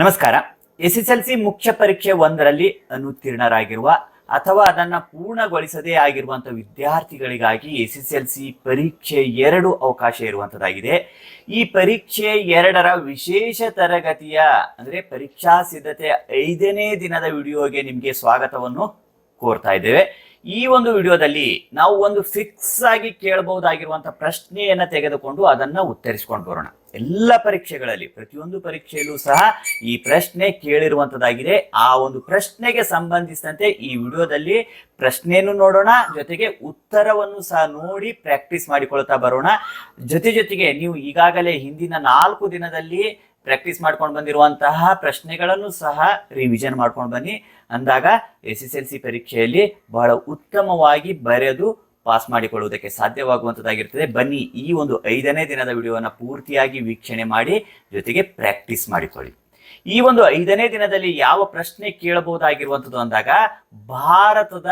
ನಮಸ್ಕಾರ. S S L C ಮುಖ್ಯ ಪರೀಕ್ಷೆ ಒಂದರಲ್ಲಿ ಅನುತ್ತೀರ್ಣರಾಗಿರುವ ಅಥವಾ ಅದನ್ನ ಪೂರ್ಣಗೊಳಿಸದೇ ಆಗಿರುವಂತಹ ವಿದ್ಯಾರ್ಥಿಗಳಿಗಾಗಿ ಎಸ್ ಎಸ್ ಎಲ್ ಸಿ ಪರೀಕ್ಷೆ ಎರಡು ಅವಕಾಶ ಇರುವಂತದ್ದಾಗಿದೆ ಈ ಪರೀಕ್ಷೆ ಎರಡರ ವಿಶೇಷ ತರಗತಿಯ, ಅಂದ್ರೆ ಪರೀಕ್ಷಾ ಸಿದ್ಧತೆ ಐದನೇ ದಿನದ ವಿಡಿಯೋಗೆ ನಿಮಗೆ ಸ್ವಾಗತವನ್ನು ಕೋರ್ತಾ ಇದ್ದೇವೆ. ಈ ಒಂದು ವಿಡಿಯೋದಲ್ಲಿ ನಾವು ಒಂದು ಫಿಕ್ಸ್ ಆಗಿ ಕೇಳಬಹುದಾಗಿರುವಂತಹ ಪ್ರಶ್ನೆಯನ್ನ ತೆಗೆದುಕೊಂಡು ಅದನ್ನ ಉತ್ತರಿಸಿಕೊಂಡು ಬರೋಣ. ಎಲ್ಲ ಪರೀಕ್ಷೆಗಳಲ್ಲಿ, ಪ್ರತಿಯೊಂದು ಪರೀಕ್ಷೆಯಲ್ಲೂ ಸಹ ಈ ಪ್ರಶ್ನೆ ಕೇಳಿರುವಂತದ್ದಾಗಿದೆ. ಆ ಒಂದು ಪ್ರಶ್ನೆಗೆ ಸಂಬಂಧಿಸಿದಂತೆ ಈ ವಿಡಿಯೋದಲ್ಲಿ ಪ್ರಶ್ನೆಯನ್ನು ನೋಡೋಣ, ಜೊತೆಗೆ ಉತ್ತರವನ್ನು ಸಹ ನೋಡಿ ಪ್ರಾಕ್ಟೀಸ್ ಮಾಡಿಕೊಳ್ತಾ ಬರೋಣ. ಜೊತೆ ಜೊತೆಗೆ ನೀವು ಈಗಾಗಲೇ ಹಿಂದಿನ ನಾಲ್ಕು ದಿನದಲ್ಲಿ ಪ್ರಾಕ್ಟೀಸ್ ಮಾಡ್ಕೊಂಡು ಬಂದಿರುವಂತಹ ಪ್ರಶ್ನೆಗಳನ್ನು ಸಹ ರಿವಿಷನ್ ಮಾಡ್ಕೊಂಡು ಬನ್ನಿ. ಅಂದಾಗ ಎಸ್ ಎಸ್ ಎಲ್ ಸಿ ಪರೀಕ್ಷೆಯಲ್ಲಿ ಬಹಳ ಉತ್ತಮವಾಗಿ ಬರೆದು ಪಾಸ್ ಮಾಡಿಕೊಳ್ಳುವುದಕ್ಕೆ ಸಾಧ್ಯವಾಗುವಂಥದ್ದಾಗಿರ್ತದೆ ಬನ್ನಿ ಈ ಒಂದು ಐದನೇ ದಿನದ ವಿಡಿಯೋವನ್ನು ಪೂರ್ತಿಯಾಗಿ ವೀಕ್ಷಣೆ ಮಾಡಿ, ಜೊತೆಗೆ ಪ್ರಾಕ್ಟೀಸ್ ಮಾಡಿಕೊಳ್ಳಿ. ಈ ಒಂದು ಐದನೇ ದಿನದಲ್ಲಿ ಯಾವ ಪ್ರಶ್ನೆ ಕೇಳಬಹುದಾಗಿರುವಂಥದ್ದು ಅಂದಾಗ, ಭಾರತದ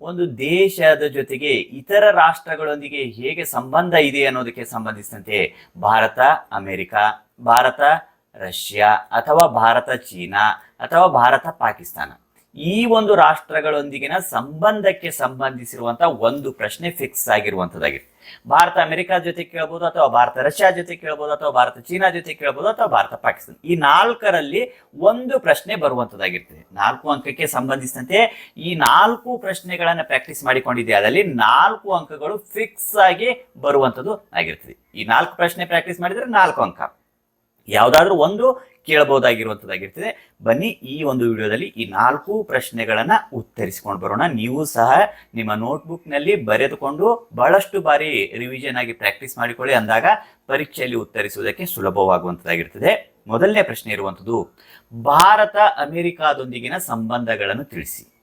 ಒಂದು ದೇಶದ ಜೊತೆಗೆ ಇತರ ರಾಷ್ಟ್ರಗಳೊಂದಿಗೆ ಹೇಗೆ ಸಂಬಂಧ ಇದೆ ಅನ್ನೋದಕ್ಕೆ ಸಂಬಂಧಿಸಿದಂತೆ ಭಾರತ, ಅಮೆರಿಕ, ಭಾರತ, ರಷ್ಯಾ ಅಥವಾ ಭಾರತ, ಚೀನಾ ಅಥವಾ ಭಾರತ, ಪಾಕಿಸ್ತಾನ. ಈ ಒಂದು ರಾಷ್ಟ್ರಗಳೊಂದಿಗಿನ ಸಂಬಂಧಕ್ಕೆ ಸಂಬಂಧಿಸಿರುವಂತ ಒಂದು ಪ್ರಶ್ನೆ ಫಿಕ್ಸ್ ಆಗಿರುವಂತದ್ದಾಗಿದೆ. ಭಾರತ ಅಮೆರಿಕಾ ಜೊತೆ ಕೇಳಬಹುದು ಅಥವಾ ಭಾರತ ರಷ್ಯಾ ಜೊತೆ ಕೇಳಬಹುದು ಅಥವಾ ಭಾರತ ಚೀನಾ ಜೊತೆ ಕೇಳಬಹುದು ಅಥವಾ ಭಾರತ ಪಾಕಿಸ್ತಾನ. ಈ ನಾಲ್ಕರಲ್ಲಿ ಒಂದು ಪ್ರಶ್ನೆ ಬರುವಂತದ್ದಾಗಿರ್ತದೆ. ನಾಲ್ಕು ಅಂಕಕ್ಕೆ ಸಂಬಂಧಿಸಿದಂತೆ ಈ ನಾಲ್ಕು ಪ್ರಶ್ನೆಗಳನ್ನ ಪ್ರಾಕ್ಟೀಸ್ ಮಾಡಿಕೊಂಡಿದೆ ಅದರಲ್ಲಿ ನಾಲ್ಕು ಅಂಕಗಳು ಫಿಕ್ಸ್ ಆಗಿ ಬರುವಂತದ್ದು ಆಗಿರ್ತದೆ. ಈ ನಾಲ್ಕು ಪ್ರಶ್ನೆ ಪ್ರಾಕ್ಟೀಸ್ ಮಾಡಿದ್ರೆ ನಾಲ್ಕು ಅಂಕ. ಯಾವುದಾದ್ರೂ ಒಂದು ಕೇಳಬಹುದಾಗಿರುವಂತದ್ದಾಗಿರ್ತದೆ. ಬನ್ನಿ ಈ ಒಂದು ವಿಡಿಯೋದಲ್ಲಿ ಈ ನಾಲ್ಕು ಪ್ರಶ್ನೆಗಳನ್ನ ಉತ್ತರಿಸಿಕೊಂಡು ಬರೋಣ. ನೀವು ಸಹ ನಿಮ್ಮ ನೋಟ್ಬುಕ್ನಲ್ಲಿ ಬರೆದುಕೊಂಡು ಬಹಳಷ್ಟು ಬಾರಿ ರಿವಿಷನ್ ಆಗಿ ಪ್ರಾಕ್ಟೀಸ್ ಮಾಡಿಕೊಳ್ಳಿ ಅಂದಾಗ ಪರೀಕ್ಷೆಯಲ್ಲಿ ಉತ್ತರಿಸುವುದಕ್ಕೆ ಸುಲಭವಾಗುವಂತದ್ದಾಗಿರ್ತದೆ. ಮೊದಲನೇ ಪ್ರಶ್ನೆ ಇರುವಂತದ್ದು, ಭಾರತ ಅಮೆರಿಕಾದೊಂದಿಗಿನ ಸಂಬಂಧಗಳನ್ನು ತಿಳಿಸಿ.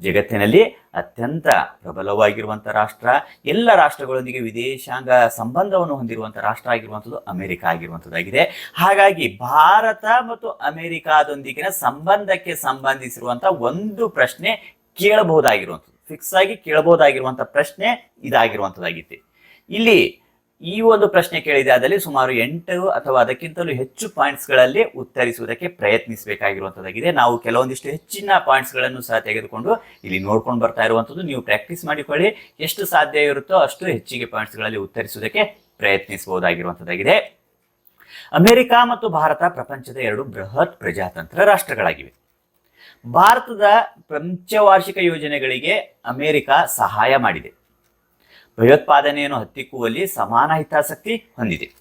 ಜಗತ್ತಿನಲ್ಲಿ ಅತ್ಯಂತ ಪ್ರಬಲವಾಗಿರುವಂಥ ರಾಷ್ಟ್ರ. ಎಲ್ಲ ರಾಷ್ಟ್ರಗಳೊಂದಿಗೆ ವಿದೇಶಾಂಗ ಸಂಬಂಧವನ್ನು ಹೊಂದಿರುವಂಥ ರಾಷ್ಟ್ರ ಆಗಿರುವಂಥದ್ದು ಅಮೆರಿಕ ಆಗಿರುವಂಥದ್ದಾಗಿದೆ. ಹಾಗಾಗಿ ಭಾರತ ಮತ್ತು ಅಮೆರಿಕಾದೊಂದಿಗಿನ ಸಂಬಂಧಕ್ಕೆ ಸಂಬಂಧಿಸಿರುವಂಥ ಒಂದು ಪ್ರಶ್ನೆ ಕೇಳಬಹುದಾಗಿರುವಂಥದ್ದು. ಫಿಕ್ಸ್ ಆಗಿ ಕೇಳಬಹುದಾಗಿರುವಂಥ ಪ್ರಶ್ನೆ ಇದಾಗಿರುವಂಥದ್ದಾಗಿತ್ತು. ಇಲ್ಲಿ ಈ ಒಂದು ಪ್ರಶ್ನೆ ಕೇಳಿದೆ. ಅದರಲ್ಲಿ ಸುಮಾರು ಎಂಟು ಅಥವಾ ಅದಕ್ಕಿಂತಲೂ ಹೆಚ್ಚು ಪಾಯಿಂಟ್ಸ್ಗಳಲ್ಲಿ ಉತ್ತರಿಸುವುದಕ್ಕೆ ಪ್ರಯತ್ನಿಸಬೇಕಾಗಿರುವಂಥದ್ದಾಗಿದೆ ನಾವು ಕೆಲವೊಂದಿಷ್ಟು ಹೆಚ್ಚಿನ ಪಾಯಿಂಟ್ಸ್ಗಳನ್ನು ಸಹ ತೆಗೆದುಕೊಂಡು ಇಲ್ಲಿ ನೋಡ್ಕೊಂಡು ಬರ್ತಾ ಇರುವಂಥದ್ದು ನೀವು ಪ್ರಾಕ್ಟೀಸ್ ಮಾಡಿಕೊಳ್ಳಿ. ಎಷ್ಟು ಸಾಧ್ಯ ಇರುತ್ತೋ ಅಷ್ಟು ಹೆಚ್ಚಿಗೆ ಪಾಯಿಂಟ್ಸ್ಗಳಲ್ಲಿ ಉತ್ತರಿಸುವುದಕ್ಕೆ ಪ್ರಯತ್ನಿಸಬಹುದಾಗಿರುವಂಥದ್ದಾಗಿದೆ ಅಮೆರಿಕ ಮತ್ತು ಭಾರತ ಪ್ರಪಂಚದ ಎರಡು ಬೃಹತ್ ಪ್ರಜಾತಂತ್ರ ರಾಷ್ಟ್ರಗಳಾಗಿವೆ. ಭಾರತದ ಪಂಚವಾರ್ಷಿಕ ಯೋಜನೆಗಳಿಗೆ ಅಮೆರಿಕ ಸಹಾಯ ಮಾಡಿದೆ. ಭಯೋತ್ಪಾದನೆಯನ್ನು ಹತ್ತಿಕ್ಕುವಲ್ಲಿ ಸಮಾನ ಹಿತಾಸಕ್ತಿ ಹೊಂದಿದೆ.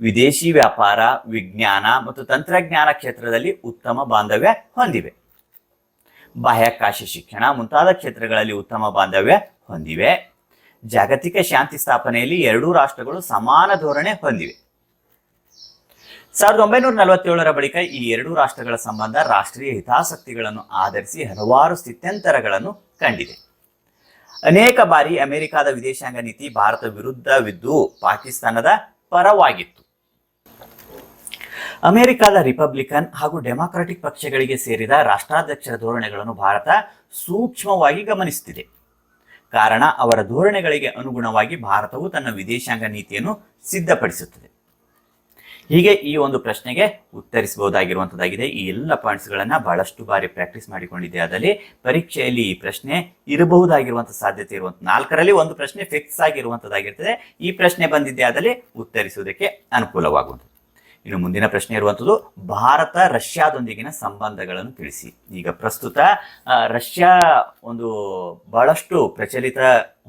ವಿದೇಶಿ ವ್ಯಾಪಾರ, ವಿಜ್ಞಾನ ಮತ್ತು ತಂತ್ರಜ್ಞಾನ ಕ್ಷೇತ್ರದಲ್ಲಿ ಉತ್ತಮ ಬಾಂಧವ್ಯ ಹೊಂದಿವೆ. ಬಾಹ್ಯಾಕಾಶ ಶಿಕ್ಷಣ ಮುಂತಾದ ಕ್ಷೇತ್ರಗಳಲ್ಲಿ ಉತ್ತಮ ಬಾಂಧವ್ಯ ಹೊಂದಿವೆ. ಜಾಗತಿಕ ಶಾಂತಿ ಸ್ಥಾಪನೆಯಲ್ಲಿ ಎರಡೂ ರಾಷ್ಟ್ರಗಳು ಸಮಾನ ಧೋರಣೆ ಹೊಂದಿವೆ. ಸಾವಿರದ ಒಂಬೈನೂರ ನಲವತ್ತೇಳರ ಬಳಿಕ ಈ ಎರಡೂ ರಾಷ್ಟ್ರಗಳ ಸಂಬಂಧ ರಾಷ್ಟ್ರೀಯ ಹಿತಾಸಕ್ತಿಗಳನ್ನು ಆಧರಿಸಿ ಹಲವಾರು ಸ್ಥಿತ್ಯಂತರಗಳನ್ನು ಕಂಡಿದೆ. ಅನೇಕ ಬಾರಿ ಅಮೆರಿಕದ ವಿದೇಶಾಂಗ ನೀತಿ ಭಾರತ ವಿರುದ್ಧವಿದ್ದು ಪಾಕಿಸ್ತಾನದ ಪರವಾಗಿತ್ತು. ಅಮೆರಿಕದ ರಿಪಬ್ಲಿಕನ್ ಹಾಗೂ ಡೆಮಾಕ್ರೆಟಿಕ್ ಪಕ್ಷಗಳಿಗೆ ಸೇರಿದ ರಾಷ್ಟ್ರಾಧ್ಯಕ್ಷರ ಧೋರಣೆಗಳನ್ನು ಭಾರತ ಸೂಕ್ಷ್ಮವಾಗಿ ಗಮನಿಸುತ್ತಿದೆ. ಕಾರಣ, ಅವರ ಧೋರಣೆಗಳಿಗೆ ಅನುಗುಣವಾಗಿ ಭಾರತವು ತನ್ನ ವಿದೇಶಾಂಗ ನೀತಿಯನ್ನು ಸಿದ್ಧಪಡಿಸುತ್ತದೆ. ಹೀಗೆ ಈ ಒಂದು ಪ್ರಶ್ನೆಗೆ ಉತ್ತರಿಸಬಹುದಾಗಿರುವಂತದ್ದಾಗಿದೆ. ಈ ಎಲ್ಲ ಪಾಯಿಂಟ್ಸ್ಗಳನ್ನ ಬಹಳಷ್ಟು ಬಾರಿ ಪ್ರಾಕ್ಟೀಸ್ ಮಾಡಿಕೊಂಡಿದೆ ಅದರಲ್ಲಿ ಪರೀಕ್ಷೆಯಲ್ಲಿ ಈ ಪ್ರಶ್ನೆ ಇರಬಹುದಾಗಿರುವಂತಹ ಸಾಧ್ಯತೆ ಇರುವಂಥ ನಾಲ್ಕರಲ್ಲಿ ಒಂದು ಪ್ರಶ್ನೆ ಫಿಕ್ಸ್ ಆಗಿರುವಂತದ್ದಾಗಿರ್ತದೆ. ಈ ಪ್ರಶ್ನೆ ಬಂದಿದ್ದೆ, ಅದರಲ್ಲಿ ಉತ್ತರಿಸುವುದಕ್ಕೆ ಅನುಕೂಲವಾಗುವಂಥದ್ದು. ಇನ್ನು ಮುಂದಿನ ಪ್ರಶ್ನೆ ಇರುವಂಥದ್ದು, ಭಾರತ ರಷ್ಯಾದೊಂದಿಗಿನ ಸಂಬಂಧಗಳನ್ನು ತಿಳಿಸಿ. ಈಗ ಪ್ರಸ್ತುತ ರಷ್ಯಾ ಒಂದು ಬಹಳಷ್ಟು ಪ್ರಚಲಿತ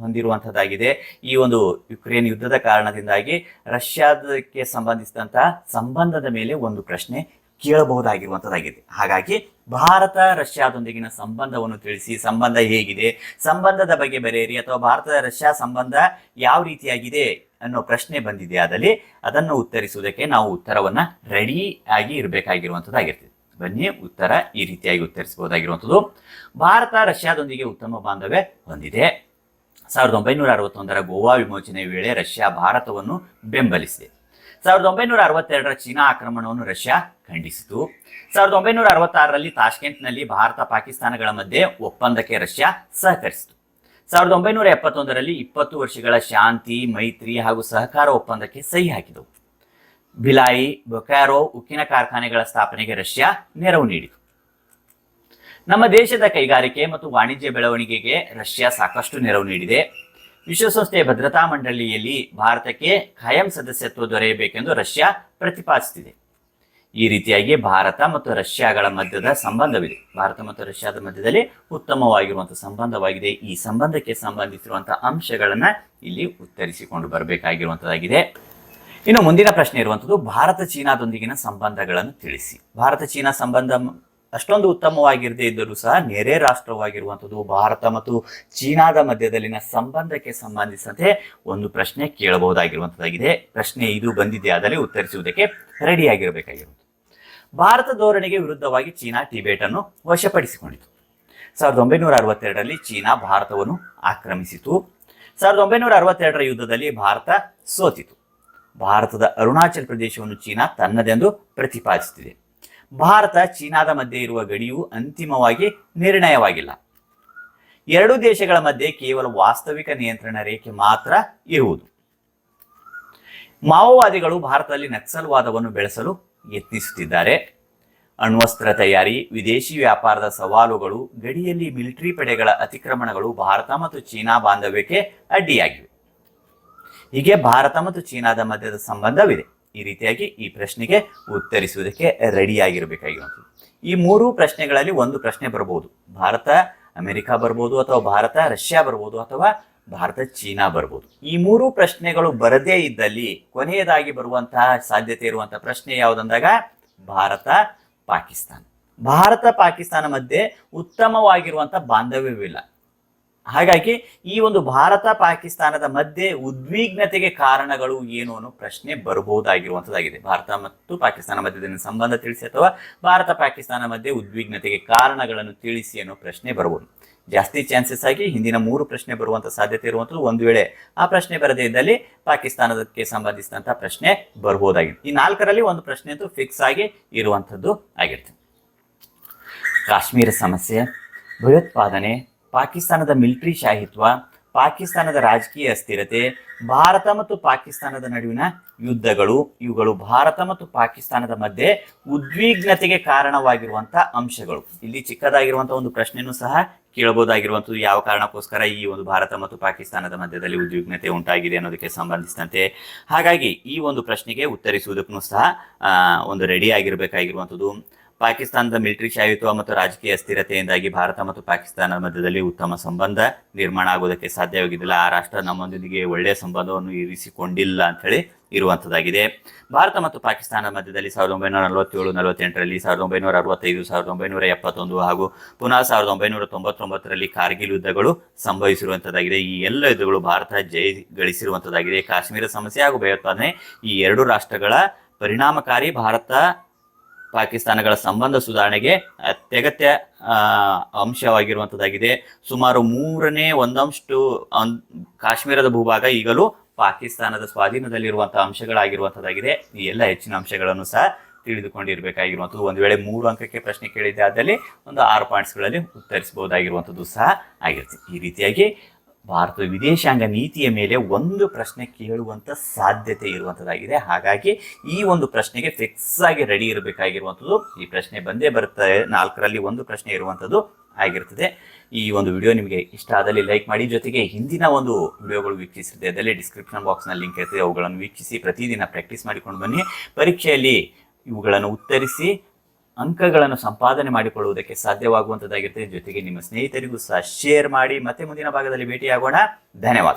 ಹೊಂದಿರುವಂಥದ್ದಾಗಿದೆ. ಈ ಒಂದು ಯುಕ್ರೇನ್ ಯುದ್ಧದ ಕಾರಣದಿಂದಾಗಿ ರಷ್ಯಾದಕ್ಕೆ ಸಂಬಂಧಿಸಿದಂತಹ ಸಂಬಂಧದ ಮೇಲೆ ಒಂದು ಪ್ರಶ್ನೆ ಕೇಳಬಹುದಾಗಿರುವಂಥದ್ದಾಗಿದೆ ಹಾಗಾಗಿ ಭಾರತ ರಷ್ಯಾದೊಂದಿಗಿನ ಸಂಬಂಧವನ್ನು ತಿಳಿಸಿ, ಸಂಬಂಧ ಹೇಗಿದೆ, ಸಂಬಂಧದ ಬಗ್ಗೆ ಬರೆಯಿರಿ, ಅಥವಾ ಭಾರತ ರಷ್ಯಾ ಸಂಬಂಧ ಯಾವ ರೀತಿಯಾಗಿದೆ ಅನ್ನೋ ಪ್ರಶ್ನೆ ಬಂದಿದೆ ಆದಲ್ಲಿ ಅದನ್ನು ಉತ್ತರಿಸುವುದಕ್ಕೆ ನಾವು ಉತ್ತರವನ್ನ ರೆಡಿ ಆಗಿ ಇರಬೇಕಾಗಿರುವಂಥದ್ದಾಗಿರ್ತದೆ ಬನ್ನಿ, ಉತ್ತರ ಈ ರೀತಿಯಾಗಿ ಉತ್ತರಿಸಬಹುದಾಗಿರುವಂಥದ್ದು ಭಾರತ ರಷ್ಯಾದೊಂದಿಗೆ ಉತ್ತಮ ಬಾಂಧವ್ಯ ಹೊಂದಿದೆ. ಸಾವಿರದ ಒಂಬೈನೂರ ಅರವತ್ತೊಂದರ ಗೋವಾ ವಿಮೋಚನೆ ವೇಳೆ ರಷ್ಯಾ ಭಾರತವನ್ನು ಬೆಂಬಲಿಸಿದೆ. ಸಾವಿರದ ಒಂಬೈನೂರ ಅರವತ್ತೆರಡರ ಚೀನಾ ಆಕ್ರಮಣವನ್ನು ರಷ್ಯಾ ಖಂಡಿಸಿತು. ಸಾವಿರದ ಒಂಬೈನೂರ ಅರವತ್ತಾರರಲ್ಲಿ ತಾಷ್ಕೆಂಟ್ನಲ್ಲಿ ಭಾರತ ಪಾಕಿಸ್ತಾನಗಳ ಮಧ್ಯೆ ಒಪ್ಪಂದಕ್ಕೆ ರಷ್ಯಾ ಸಹಕರಿಸಿತು. ಸಾವಿರದ ಒಂಬೈನೂರ ಎಪ್ಪತ್ತೊಂದರಲ್ಲಿ ಇಪ್ಪತ್ತು ವರ್ಷಗಳ ಶಾಂತಿ, ಮೈತ್ರಿ ಹಾಗೂ ಸಹಕಾರ ಒಪ್ಪಂದಕ್ಕೆ ಸಹಿ ಹಾಕಿದವು. ಭಿಲಾಯಿ ಬೊಕ್ಯಾರೋ ಉಕ್ಕಿನ ಕಾರ್ಖಾನೆಗಳ ಸ್ಥಾಪನೆಗೆ ರಷ್ಯಾ ನೆರವು ನೀಡಿತು. ನಮ್ಮ ದೇಶದ ಕೈಗಾರಿಕೆ ಮತ್ತು ವಾಣಿಜ್ಯ ಬೆಳವಣಿಗೆಗೆ ರಷ್ಯಾ ಸಾಕಷ್ಟು ನೆರವು ನೀಡಿದೆ. ವಿಶ್ವಸಂಸ್ಥೆಯ ಭದ್ರತಾ ಮಂಡಳಿಯಲ್ಲಿ ಭಾರತಕ್ಕೆ ಖಾಯಂ ಸದಸ್ಯತ್ವ ದೊರೆಯಬೇಕೆಂದು ರಷ್ಯಾ ಪ್ರತಿಪಾದಿಸುತ್ತಿದೆ. ಈ ರೀತಿಯಾಗಿ ಭಾರತ ಮತ್ತು ರಷ್ಯಾಗಳ ಮಧ್ಯದ ಸಂಬಂಧವಿದೆ. ಭಾರತ ಮತ್ತು ರಷ್ಯಾದ ಮಧ್ಯದಲ್ಲಿ ಉತ್ತಮವಾಗಿರುವಂತಹ ಸಂಬಂಧವಾಗಿದೆ. ಈ ಸಂಬಂಧಕ್ಕೆ ಸಂಬಂಧಿಸಿರುವಂತಹ ಅಂಶಗಳನ್ನ ಇಲ್ಲಿ ಉತ್ತರಿಸಿಕೊಂಡು ಬರಬೇಕಾಗಿರುವಂತದ್ದಾಗಿದೆ ಇನ್ನು ಮುಂದಿನ ಪ್ರಶ್ನೆ ಇರುವಂತದ್ದು ಭಾರತ ಚೀನಾದೊಂದಿಗಿನ ಸಂಬಂಧಗಳನ್ನು ತಿಳಿಸಿ. ಭಾರತ ಚೀನಾ ಸಂಬಂಧ ಅಷ್ಟೊಂದು ಉತ್ತಮವಾಗಿರದೇ ಇದ್ದರೂ ಸಹ ನೆರೆ ರಾಷ್ಟ್ರವಾಗಿರುವಂಥದ್ದು ಭಾರತ ಮತ್ತು ಚೀನಾದ ಮಧ್ಯದಲ್ಲಿನ ಸಂಬಂಧಕ್ಕೆ ಸಂಬಂಧಿಸಿದಂತೆ ಒಂದು ಪ್ರಶ್ನೆ ಕೇಳಬಹುದಾಗಿರುವಂಥದ್ದಾಗಿದೆ. ಪ್ರಶ್ನೆ ಇದು ಬಂದಿದೆ ಆದರೆ ಉತ್ತರಿಸುವುದಕ್ಕೆ ರೆಡಿಯಾಗಿರಬೇಕಾಗಿರುವುದು ಭಾರತ ಧೋರಣೆಗೆ ವಿರುದ್ಧವಾಗಿ ಚೀನಾ ಟಿಬೇಟ್ ಅನ್ನು ವಶಪಡಿಸಿಕೊಂಡಿತು. ಸಾವಿರದ ಒಂಬೈನೂರ ಅರವತ್ತೆರಡರಲ್ಲಿ ಚೀನಾ ಭಾರತವನ್ನು ಆಕ್ರಮಿಸಿತು. ಸಾವಿರದ ಒಂಬೈನೂರ ಅರವತ್ತೆರಡರ ಯುದ್ಧದಲ್ಲಿ ಭಾರತ ಸೋತಿತು. ಭಾರತದ ಅರುಣಾಚಲ ಪ್ರದೇಶವನ್ನು ಚೀನಾ ತನ್ನದೆಂದು ಪ್ರತಿಪಾದಿಸುತ್ತಿದೆ. ಭಾರತ ಚೀನಾದ ಮಧ್ಯೆ ಇರುವ ಗಡಿಯು ಅಂತಿಮವಾಗಿ ನಿರ್ಣಯವಾಗಿಲ್ಲ. ಎರಡು ದೇಶಗಳ ಮಧ್ಯೆ ಕೇವಲ ವಾಸ್ತವಿಕ ನಿಯಂತ್ರಣ ರೇಖೆ ಮಾತ್ರ ಇರುವುದು. ಮಾವೋವಾದಿಗಳು ಭಾರತದಲ್ಲಿ ನಕ್ಸಲ್ವಾದವನ್ನು ಬೆಳೆಸಲು ಯತ್ನಿಸುತ್ತಿದ್ದಾರೆ. ಅಣ್ವಸ್ತ್ರ ತಯಾರಿ, ವಿದೇಶಿ ವ್ಯಾಪಾರದ ಸವಾಲುಗಳು, ಗಡಿಯಲ್ಲಿ ಮಿಲಿಟರಿ ಪಡೆಗಳ ಅತಿಕ್ರಮಣಗಳು ಭಾರತ ಮತ್ತು ಚೀನಾ ಬಾಂಧವ್ಯಕ್ಕೆ ಅಡ್ಡಿಯಾಗಿವೆ. ಹೀಗೆ ಭಾರತ ಮತ್ತು ಚೀನಾದ ಮಧ್ಯದ ಸಂಬಂಧವಿದೆ. ಈ ರೀತಿಯಾಗಿ ಈ ಪ್ರಶ್ನೆಗೆ ಉತ್ತರಿಸುವುದಕ್ಕೆ ರೆಡಿಯಾಗಿರಬೇಕಾಗಿರುವಂಥದ್ದು ಈ ಮೂರು ಪ್ರಶ್ನೆಗಳಲ್ಲಿ ಒಂದು ಪ್ರಶ್ನೆ ಬರಬಹುದು ಭಾರತ, ಅಮೆರಿಕ ಬರ್ಬೋದು ಅಥವಾ ಭಾರತ, ರಷ್ಯಾ ಬರ್ಬೋದು ಅಥವಾ ಭಾರತ, ಚೀನಾ ಬರ್ಬೋದು. ಈ ಮೂರು ಪ್ರಶ್ನೆಗಳು ಬರದೇ ಇದ್ದಲ್ಲಿ ಕೊನೆಯದಾಗಿ ಬರುವಂತಹ ಸಾಧ್ಯತೆ ಇರುವಂತಹ ಪ್ರಶ್ನೆ ಯಾವುದಂದಾಗ? ಭಾರತ, ಪಾಕಿಸ್ತಾನ. ಭಾರತ, ಪಾಕಿಸ್ತಾನ ಮಧ್ಯೆ ಉತ್ತಮವಾಗಿರುವಂತಹ ಬಾಂಧವ್ಯವಿಲ್ಲ. ಹಾಗಾಗಿ ಈ ಒಂದು ಭಾರತ ಪಾಕಿಸ್ತಾನದ ಮಧ್ಯೆ ಉದ್ವಿಗ್ನತೆಗೆ ಕಾರಣಗಳು ಏನು ಅನ್ನೋ ಪ್ರಶ್ನೆ ಬರಬಹುದಾಗಿರುವಂತದ್ದಾಗಿದೆ ಭಾರತ ಮತ್ತು ಪಾಕಿಸ್ತಾನ ಮಧ್ಯದ ಸಂಬಂಧ ತಿಳಿಸಿ ಅಥವಾ ಭಾರತ ಪಾಕಿಸ್ತಾನ ಮಧ್ಯೆ ಉದ್ವಿಗ್ನತೆಗೆ ಕಾರಣಗಳನ್ನು ತಿಳಿಸಿ ಅನ್ನೋ ಪ್ರಶ್ನೆ ಬರಬಹುದು. ಜಾಸ್ತಿ ಚಾನ್ಸಸ್ ಆಗಿ ಹಿಂದಿನ ಮೂರು ಪ್ರಶ್ನೆ ಬರುವಂತ ಸಾಧ್ಯತೆ ಇರುವಂಥದ್ದು ಒಂದು ವೇಳೆ ಆ ಪ್ರಶ್ನೆ ಬರದೇ ಇದ್ದಲ್ಲಿ ಪಾಕಿಸ್ತಾನದಕ್ಕೆ ಸಂಬಂಧಿಸಿದಂತಹ ಪ್ರಶ್ನೆ ಬರಬಹುದಾಗಿದೆ. ಈ ನಾಲ್ಕರಲ್ಲಿ ಒಂದು ಪ್ರಶ್ನೆ ಅಂತೂ ಫಿಕ್ಸ್ ಆಗಿ ಇರುವಂಥದ್ದು ಆಗಿರ್ತದೆ ಕಾಶ್ಮೀರ ಸಮಸ್ಯೆ, ಭಯೋತ್ಪಾದನೆ ಪಾಕಿಸ್ತಾನದ ಮಿಲಿಟರಿ ಶಾಹಿತ್ವ, ಪಾಕಿಸ್ತಾನದ ರಾಜಕೀಯ ಅಸ್ಥಿರತೆ, ಭಾರತ ಮತ್ತು ಪಾಕಿಸ್ತಾನದ ನಡುವಿನ ಯುದ್ಧಗಳು, ಇವುಗಳು ಭಾರತ ಮತ್ತು ಪಾಕಿಸ್ತಾನದ ಮಧ್ಯೆ ಉದ್ವಿಗ್ನತೆಗೆ ಕಾರಣವಾಗಿರುವಂತಹ ಅಂಶಗಳು. ಇಲ್ಲಿ ಚಿಕ್ಕದಾಗಿರುವಂತಹ ಒಂದು ಪ್ರಶ್ನೆಯನ್ನು ಸಹ ಕೇಳಬಹುದಾಗಿರುವಂಥದ್ದು. ಯಾವ ಕಾರಣಕ್ಕೋಸ್ಕರ ಈ ಒಂದು ಭಾರತ ಮತ್ತು ಪಾಕಿಸ್ತಾನದ ಮಧ್ಯದಲ್ಲಿ ಉದ್ವಿಗ್ನತೆ ಉಂಟಾಗಿದೆ ಅನ್ನೋದಕ್ಕೆ ಸಂಬಂಧಿಸಿದಂತೆ. ಹಾಗಾಗಿ ಈ ಒಂದು ಪ್ರಶ್ನೆಗೆ ಉತ್ತರಿಸುವುದಕ್ಕೂ ಸಹ ಒಂದು ರೆಡಿ ಆಗಿರಬೇಕಾಗಿರುವಂಥದ್ದು. ಪಾಕಿಸ್ತಾನದ ಮಿಲಿಟರಿ ಶಾಹಿತ್ವ ಮತ್ತು ರಾಜಕೀಯ ಅಸ್ಥಿರತೆಯಿಂದಾಗಿ ಭಾರತ ಮತ್ತು ಪಾಕಿಸ್ತಾನ ಮಧ್ಯದಲ್ಲಿ ಉತ್ತಮ ಸಂಬಂಧ ನಿರ್ಮಾಣ ಆಗೋದಕ್ಕೆ ಸಾಧ್ಯವಾಗಿದ್ದಿಲ್ಲ. ಆ ರಾಷ್ಟ್ರ ನಮ್ಮೊಂದಿಗೆ ಒಳ್ಳೆಯ ಸಂಬಂಧವನ್ನು ಇರಿಸಿಕೊಂಡಿಲ್ಲ ಅಂತ ಹೇಳಿ ಇರುವಂಥದ್ದಾಗಿದೆ. ಭಾರತ ಮತ್ತು ಪಾಕಿಸ್ತಾನ ಮಧ್ಯದಲ್ಲಿ ಸಾವಿರದ ಒಂಬೈನೂರ ನಲವತ್ತೇಳು, ನಲವತ್ತೆಂಟರಲ್ಲಿ ಸಾವಿರದ ಒಂಬೈನೂರ ಅರವತ್ತೈದು, ಸಾವಿರದ ಒಂಬೈನೂರ ಎಪ್ಪತ್ತೊಂದು ಹಾಗೂ ಪುನಃ ಸಾವಿರದ ಒಂಬೈನೂರ ತೊಂಬತ್ತೊಂಬತ್ತರಲ್ಲಿ ಕಾರ್ಗಿಲ್ ಯುದ್ಧಗಳು ಸಂಭವಿಸಿರುವಂತದ್ದಾಗಿದೆ ಈ ಎಲ್ಲ ಯುದ್ಧಗಳು ಭಾರತ ಜಯ ಗಳಿಸಿರುವಂತದ್ದಾಗಿದೆ ಕಾಶ್ಮೀರ ಸಮಸ್ಯೆ ಹಾಗೂ ಭಯೋತ್ಪಾದನೆ ಈ ಎರಡು ರಾಷ್ಟ್ರಗಳ ಪರಿಣಾಮಕಾರಿ ಭಾರತ ಪಾಕಿಸ್ತಾನಗಳ ಸಂಬಂಧ ಸುಧಾರಣೆಗೆ ಅತ್ಯಗತ್ಯ ಅಂಶವಾಗಿರುವಂಥದ್ದಾಗಿದೆ ಸುಮಾರು ಮೂರನೇ ಒಂದಂಷ್ಟು ಕಾಶ್ಮೀರದ ಭೂಭಾಗ ಈಗಲೂ ಪಾಕಿಸ್ತಾನದ ಸ್ವಾಧೀನದಲ್ಲಿರುವಂತಹ ಅಂಶಗಳಾಗಿರುವಂಥದ್ದಾಗಿದೆ ಈ ಎಲ್ಲ ಹೆಚ್ಚಿನ ಅಂಶಗಳನ್ನು ಸಹ ತಿಳಿದುಕೊಂಡಿರಬೇಕಾಗಿರುವಂಥದ್ದು. ಒಂದು ವೇಳೆ ಮೂರು ಅಂಕಕ್ಕೆ ಪ್ರಶ್ನೆ ಕೇಳಿದ್ದೆ ಆದಲ್ಲಿ ಒಂದು ಆರು ಪಾಯಿಂಟ್ಸ್ಗಳಲ್ಲಿ ಉತ್ತರಿಸಬಹುದಾಗಿರುವಂಥದ್ದು ಸಹ ಆಗಿರುತ್ತೆ. ಈ ರೀತಿಯಾಗಿ ಭಾರತದ ವಿದೇಶಾಂಗ ನೀತಿಯ ಮೇಲೆ ಒಂದು ಪ್ರಶ್ನೆ ಕೇಳುವಂಥ ಸಾಧ್ಯತೆ ಇರುವಂಥದ್ದಾಗಿದೆ ಹಾಗಾಗಿ ಈ ಒಂದು ಪ್ರಶ್ನೆಗೆ ಫಿಕ್ಸ್ ಆಗಿ ರೆಡಿ ಇರಬೇಕಾಗಿರುವಂಥದ್ದು ಈ ಪ್ರಶ್ನೆ ಬಂದೇ ಬರುತ್ತೆ. ನಾಲ್ಕರಲ್ಲಿ ಒಂದು ಪ್ರಶ್ನೆ ಇರುವಂಥದ್ದು ಆಗಿರ್ತದೆ. ಈ ಒಂದು ವಿಡಿಯೋ ನಿಮಗೆ ಇಷ್ಟ ಆದಲ್ಲಿ ಲೈಕ್ ಮಾಡಿ. ಜೊತೆಗೆ ಹಿಂದಿನ ಒಂದು ವಿಡಿಯೋಗಳು ವೀಕ್ಷಿಸಿದೆ ಅದರಲ್ಲಿ ಡಿಸ್ಕ್ರಿಪ್ಷನ್ ಬಾಕ್ಸ್ನ ಲಿಂಕ್ ಇರ್ತದೆ. ಅವುಗಳನ್ನು ವೀಕ್ಷಿಸಿ ಪ್ರತಿದಿನ ಪ್ರಾಕ್ಟೀಸ್ ಮಾಡಿಕೊಂಡು ಬನ್ನಿ. ಪರೀಕ್ಷೆಯಲ್ಲಿ ಇವುಗಳನ್ನು ಉತ್ತರಿಸಿ ಅಂಕಗಳನ್ನು ಸಂಪಾದನೆ ಮಾಡಿಕೊಳ್ಳುವುದಕ್ಕೆ ಸಾಧ್ಯವಾಗುವಂಥದ್ದಾಗಿರ್ತದೆ ಜೊತೆಗೆ ನಿಮ್ಮ ಸ್ನೇಹಿತರಿಗೂ ಸಹ ಶೇರ್ ಮಾಡಿ. ಮತ್ತೆ ಮುಂದಿನ ಭಾಗದಲ್ಲಿ ಭೇಟಿಯಾಗೋಣ. ಧನ್ಯವಾದ